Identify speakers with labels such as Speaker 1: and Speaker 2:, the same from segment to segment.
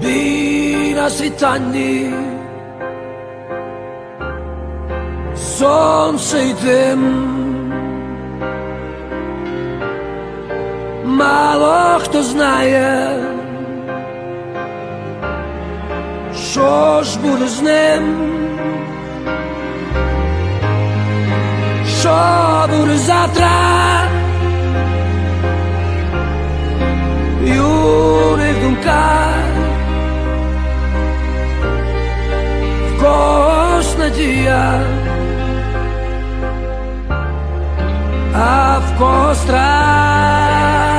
Speaker 1: Бій на світанні Сонце й дим Мало хто знає, що ж буде з ним, що буде завтра. Юних думках в когось надія, а в когось страх.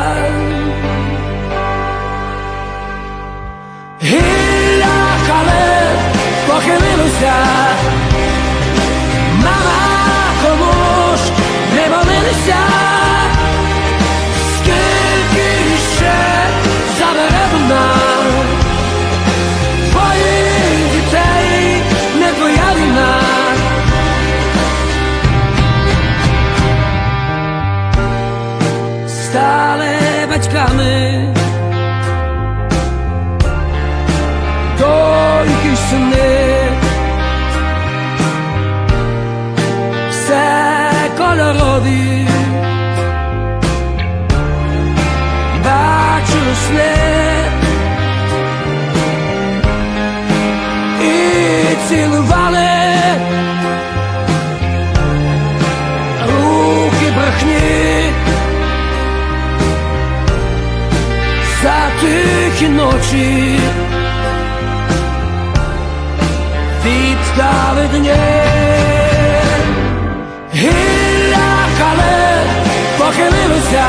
Speaker 1: Батьками доньки й сини, все кольорові, бачу сни і цілували тихі ночі. віддали дні. Гілля кале похилилося,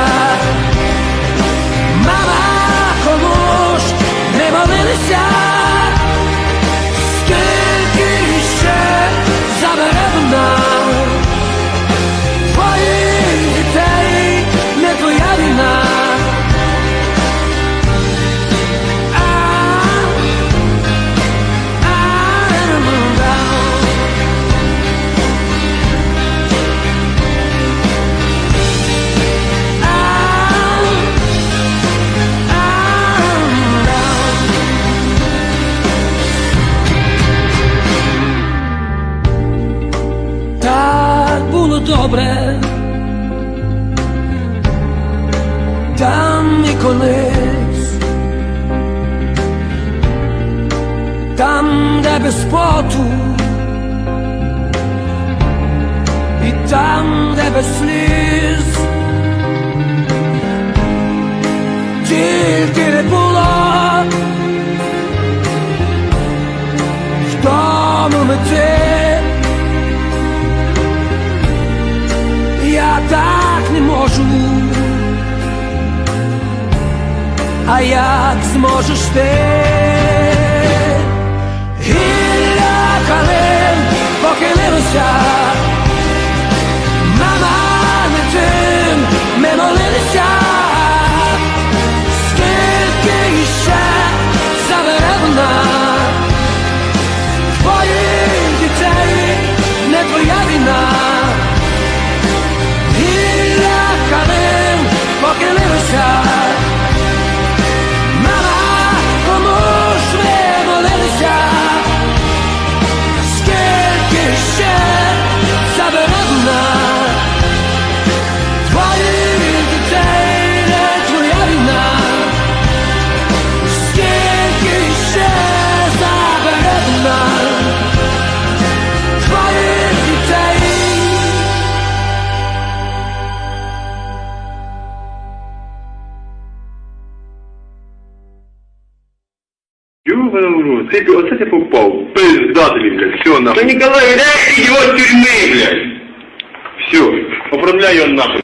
Speaker 1: добре, там і колись, там, де без поту, і там, де без сліз, тільки не було не а як зможеш ти?
Speaker 2: Ёбаный в рот, Хэппи, вот это попал. Пиздатели, блядь, все нахуй. Да Николай, блядь, его тюрьмы, блядь. Все, управляй он нахуй.